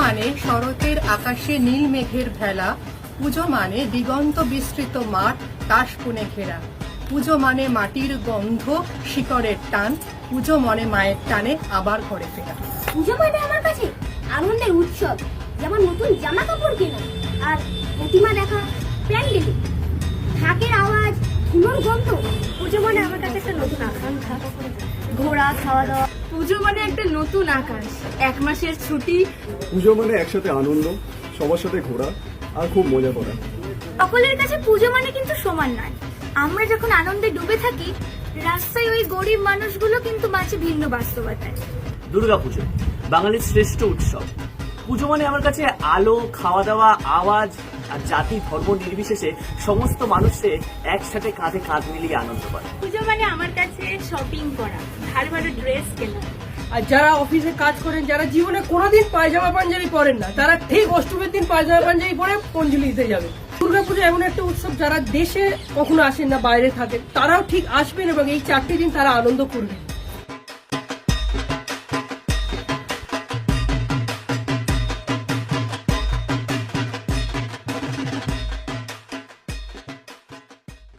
মানে শরতের আকাশে নীল মেঘের ভেলা, পুজো মানে দিগন্ত বিস্তৃত মাঠ কাশপুনে ঘেরা। পুজো মানে মাটির গন্ধ, শিকড়ের টান, পুজো মনে মায়ের টানে আবার ঘরে ফেরা। পুজো মানে আমার কাছে আনন্দের উৎসব, যেমন নতুন জামা কাপড় কেনা আর প্রতিমা দেখা, প্যান্ডেলে। ঢাকের আওয়াজ, ধুলোর গন্ধ, পুজো মানে আমার কাছে একটা নতুন ঘোরা খাওয়া দাওয়া পুজো মানে একটা নতুন আকাশ। এক মাসের ছুটি। পুজো মানে একসাথে আনন্দ সবার সাথে ঘোরা আর খুব মজা করা। সকলের কাছে পুজো মানে কিন্তু সমান নয়। আমরা যখন আনন্দে ডুবে থাকি রাস্তায় ওই গরিব মানুষগুলো কিন্তু বাঁচে ভিন্ন বাস্তবতায়। দুর্গাপুজো বাঙালির শ্রেষ্ঠ উৎসব। পুজো মানে আমার কাছে আলো খাওয়া দাওয়া আওয়াজ আর জাতি ধর্ম নির্বিশেষে সমস্ত মানুষে একসাথে কাঁধে কাঁধ মিলিয়ে আনন্দ করে। পুজো মানে আমার কাছে শপিং করা। ড্রেস কেনা। আর যারা অফিসে কাজ করেন, যারা জীবনে কোনোদিন পায়জামা পাঞ্জাবি পরেন না, তারা ঠিক অষ্টমীর দিন পায়জামা পাঞ্জাবি পরে অঞ্জলি দিতে যাবে। দুর্গাপুজো এমন একটা উৎসব, যারা দেশে কখনো আসেন না, বাইরে থাকেন, তারাও ঠিক আসবেন এবং এই চারটি দিন তারা আনন্দ করবেন।